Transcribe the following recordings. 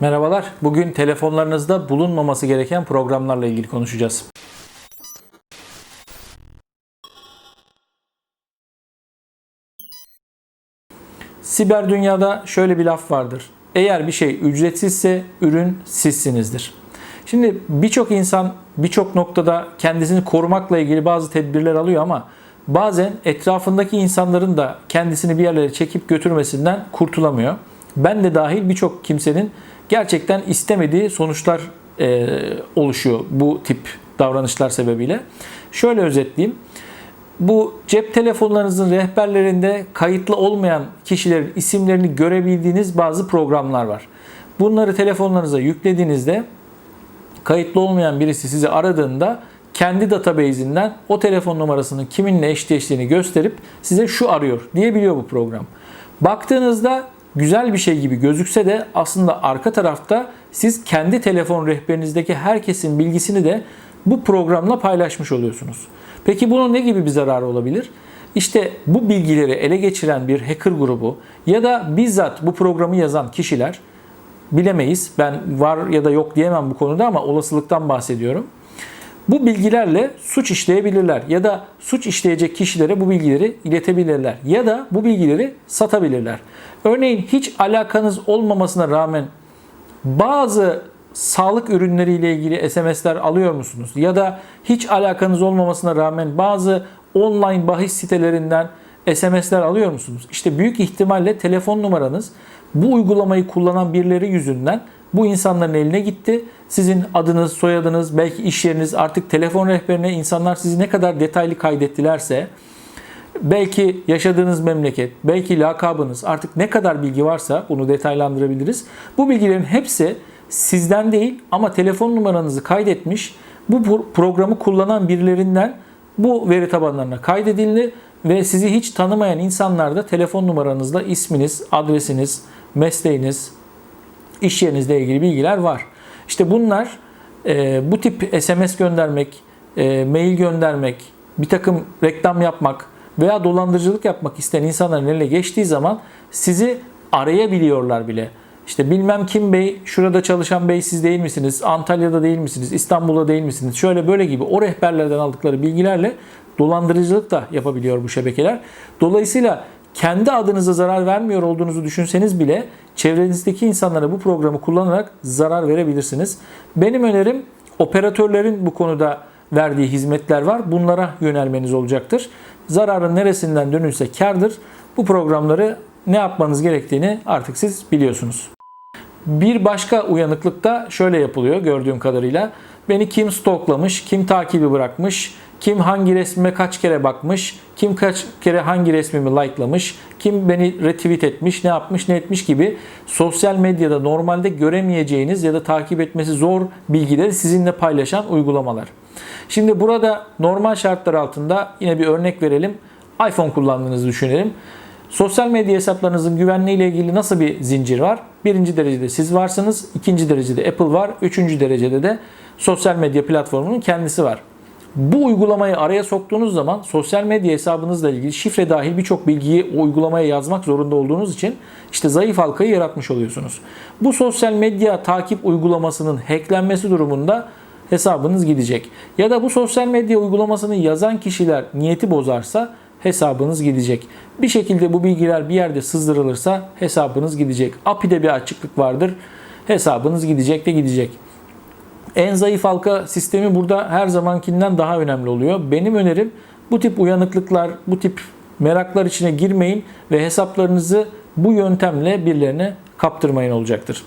Merhabalar. Bugün telefonlarınızda bulunmaması gereken programlarla ilgili konuşacağız. Siber dünyada şöyle bir laf vardır. Eğer bir şey ücretsizse ürün sizsinizdir. Şimdi birçok insan birçok noktada kendisini korumakla ilgili bazı tedbirler alıyor ama bazen etrafındaki insanların da kendisini bir yerlere çekip götürmesinden kurtulamıyor. Ben de dahil birçok kimsenin gerçekten istemediği sonuçlar e, oluşuyor bu tip davranışlar sebebiyle. Şöyle özetleyeyim. Bu cep telefonlarınızın rehberlerinde kayıtlı olmayan kişilerin isimlerini görebildiğiniz bazı programlar var. Bunları telefonlarınıza yüklediğinizde kayıtlı olmayan birisi sizi aradığında kendi database'inden o telefon numarasının kiminle eşleştiğini gösterip size şu arıyor diyebiliyor bu program. Baktığınızda güzel bir şey gibi gözükse de aslında arka tarafta siz kendi telefon rehberinizdeki herkesin bilgisini de bu programla paylaşmış oluyorsunuz. Peki bunun ne gibi bir zararı olabilir? İşte bu bilgileri ele geçiren bir hacker grubu ya da bizzat bu programı yazan kişiler bilemeyiz. Ben var ya da yok diyemem bu konuda ama olasılıktan bahsediyorum. Bu bilgilerle suç işleyebilirler ya da suç işleyecek kişilere bu bilgileri iletebilirler ya da bu bilgileri satabilirler. Örneğin hiç alakanız olmamasına rağmen bazı sağlık ürünleriyle ilgili SMS'ler alıyor musunuz? Ya da hiç alakanız olmamasına rağmen bazı online bahis sitelerinden SMS'ler alıyor musunuz? İşte büyük ihtimalle telefon numaranız bu uygulamayı kullanan birileri yüzünden bu insanların eline gitti. Sizin adınız, soyadınız, belki iş yeriniz artık telefon rehberine insanlar sizi ne kadar detaylı kaydettilerse belki yaşadığınız memleket, belki lakabınız artık ne kadar bilgi varsa bunu detaylandırabiliriz. Bu bilgilerin hepsi sizden değil ama telefon numaranızı kaydetmiş bu programı kullanan birilerinden bu veri tabanlarına kaydedildi ve sizi hiç tanımayan insanlar da telefon numaranızla isminiz, adresiniz, mesleğiniz, iş yerinizle ilgili bilgiler var. İşte bunlar e, bu tip SMS göndermek, e, mail göndermek, bir takım reklam yapmak veya dolandırıcılık yapmak isteyen insanların eline geçtiği zaman sizi arayabiliyorlar bile. İşte bilmem kim bey, şurada çalışan bey siz değil misiniz? Antalya'da değil misiniz? İstanbul'da değil misiniz? Şöyle böyle gibi o rehberlerden aldıkları bilgilerle dolandırıcılık da yapabiliyor bu şebekeler. Dolayısıyla kendi adınıza zarar vermiyor olduğunuzu düşünseniz bile çevrenizdeki insanlara bu programı kullanarak zarar verebilirsiniz. Benim önerim operatörlerin bu konuda verdiği hizmetler var. Bunlara yönelmeniz olacaktır. Zararın neresinden dönülse kardır. Bu programları ne yapmanız gerektiğini artık siz biliyorsunuz. Bir başka uyanıklık da şöyle yapılıyor gördüğüm kadarıyla. Beni kim stoklamış, kim takibi bırakmış, kim hangi resmime kaç kere bakmış, kim kaç kere hangi resmimi likelamış, kim beni retweet etmiş, ne yapmış, ne etmiş gibi sosyal medyada normalde göremeyeceğiniz ya da takip etmesi zor bilgileri sizinle paylaşan uygulamalar. Şimdi burada normal şartlar altında yine bir örnek verelim. iPhone kullandığınızı düşünelim. Sosyal medya hesaplarınızın güvenliği ile ilgili nasıl bir zincir var? Birinci derecede siz varsınız, ikinci derecede Apple var, üçüncü derecede de sosyal medya platformunun kendisi var. Bu uygulamayı araya soktuğunuz zaman sosyal medya hesabınızla ilgili şifre dahil birçok bilgiyi o uygulamaya yazmak zorunda olduğunuz için işte zayıf halkayı yaratmış oluyorsunuz. Bu sosyal medya takip uygulamasının hacklenmesi durumunda hesabınız gidecek. Ya da bu sosyal medya uygulamasını yazan kişiler niyeti bozarsa hesabınız gidecek. Bir şekilde bu bilgiler bir yerde sızdırılırsa hesabınız gidecek. API'de bir açıklık vardır. Hesabınız gidecek de gidecek. En zayıf halka sistemi burada her zamankinden daha önemli oluyor. Benim önerim bu tip uyanıklıklar, bu tip meraklar içine girmeyin ve hesaplarınızı bu yöntemle birilerine kaptırmayın olacaktır.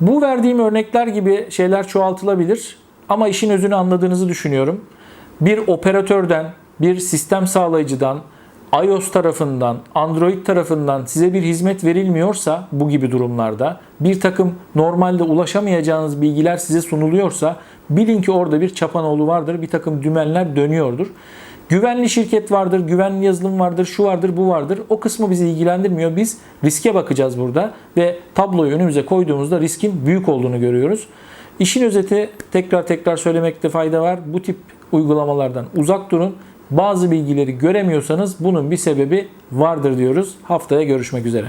Bu verdiğim örnekler gibi şeyler çoğaltılabilir ama işin özünü anladığınızı düşünüyorum. Bir operatörden, bir sistem sağlayıcıdan, iOS tarafından, Android tarafından size bir hizmet verilmiyorsa bu gibi durumlarda bir takım normalde ulaşamayacağınız bilgiler size sunuluyorsa bilin ki orada bir çapanoğlu vardır, bir takım dümenler dönüyordur. Güvenli şirket vardır, güvenli yazılım vardır, şu vardır, bu vardır. O kısmı bizi ilgilendirmiyor. Biz riske bakacağız burada ve tabloyu önümüze koyduğumuzda riskin büyük olduğunu görüyoruz. İşin özeti tekrar tekrar söylemekte fayda var. Bu tip uygulamalardan uzak durun. Bazı bilgileri göremiyorsanız bunun bir sebebi vardır diyoruz. Haftaya görüşmek üzere.